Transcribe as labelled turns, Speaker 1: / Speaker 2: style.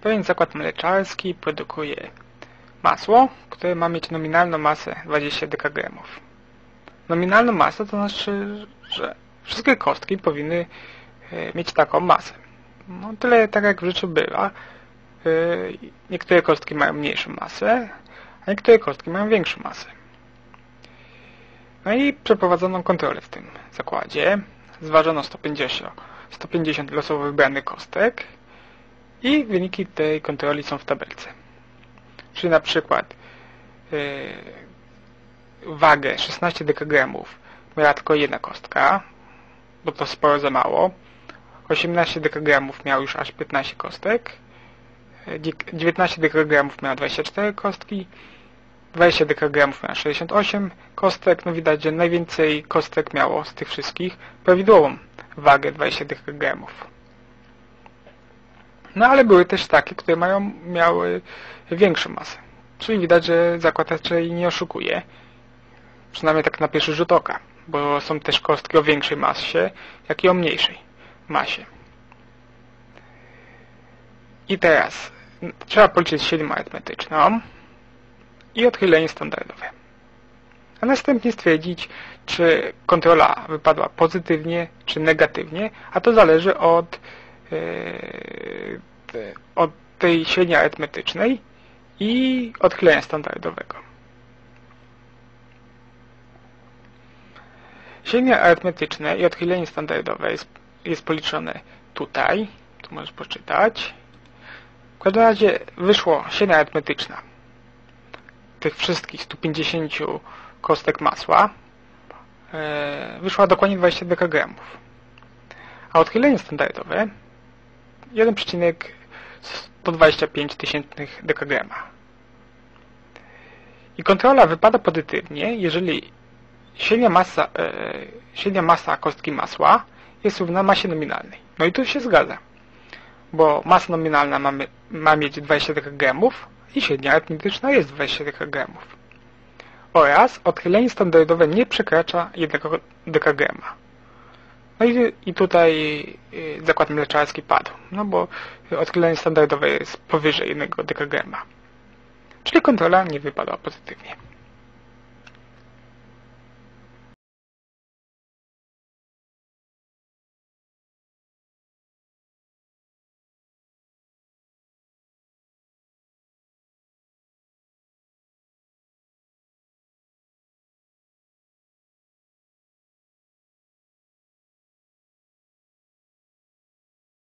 Speaker 1: Pewien zakład mleczarski produkuje masło, które ma mieć nominalną masę 20 dekagramów. Nominalną masę to znaczy, że wszystkie kostki powinny e, mieć taką masę. No tyle tak jak w życiu bywa. E, Niektóre kostki mają mniejszą masę, a niektóre kostki mają większą masę. No i przeprowadzono kontrolę w tym zakładzie. Zważono 150, 150 losowo wybranych kostek i wyniki tej kontroli są w tabelce. Czyli na przykład yy, wagę 16 dekagramów miała tylko jedna kostka, bo to sporo za mało. 18 dekagramów miał już aż 15 kostek. Yy, 19 dekagramów miała 24 kostki. 20 dekagramów miała 68 kostek. No widać, że najwięcej kostek miało z tych wszystkich prawidłową wagę 20 dekagramów. No ale były też takie, które mają, miały większą masę. Czyli widać, że zakład raczej nie oszukuje. Przynajmniej tak na pierwszy rzut oka. Bo są też kostki o większej masie, jak i o mniejszej masie. I teraz trzeba policzyć średnią arytmetyczną i odchylenie standardowe. A następnie stwierdzić, czy kontrola wypadła pozytywnie, czy negatywnie, a to zależy od, yy, od tej średniej arytmetycznej i odchylenia standardowego. Średnie arytmetyczne i odchylenie standardowe jest, jest policzone tutaj, tu możesz poczytać. W każdym razie wyszło średnia arytmetyczna tych wszystkich 150 kostek masła e, wyszła dokładnie 20 dekagramów. A odchylenie standardowe 1,125 tysięcznych dekagrama. I kontrola wypada pozytywnie, jeżeli średnia masa, e, średnia masa kostki masła jest równa masie nominalnej. No i tu się zgadza, bo masa nominalna ma, ma mieć 20 dekagramów i średnia arytmetyczna jest 20 dekagramów. Oraz odchylenie standardowe nie przekracza 1 dekagrama. No i, i tutaj y, zakład mleczarski padł, no bo odchylenie standardowe jest powyżej 1 dekagrama. Czyli kontrola nie wypadła pozytywnie.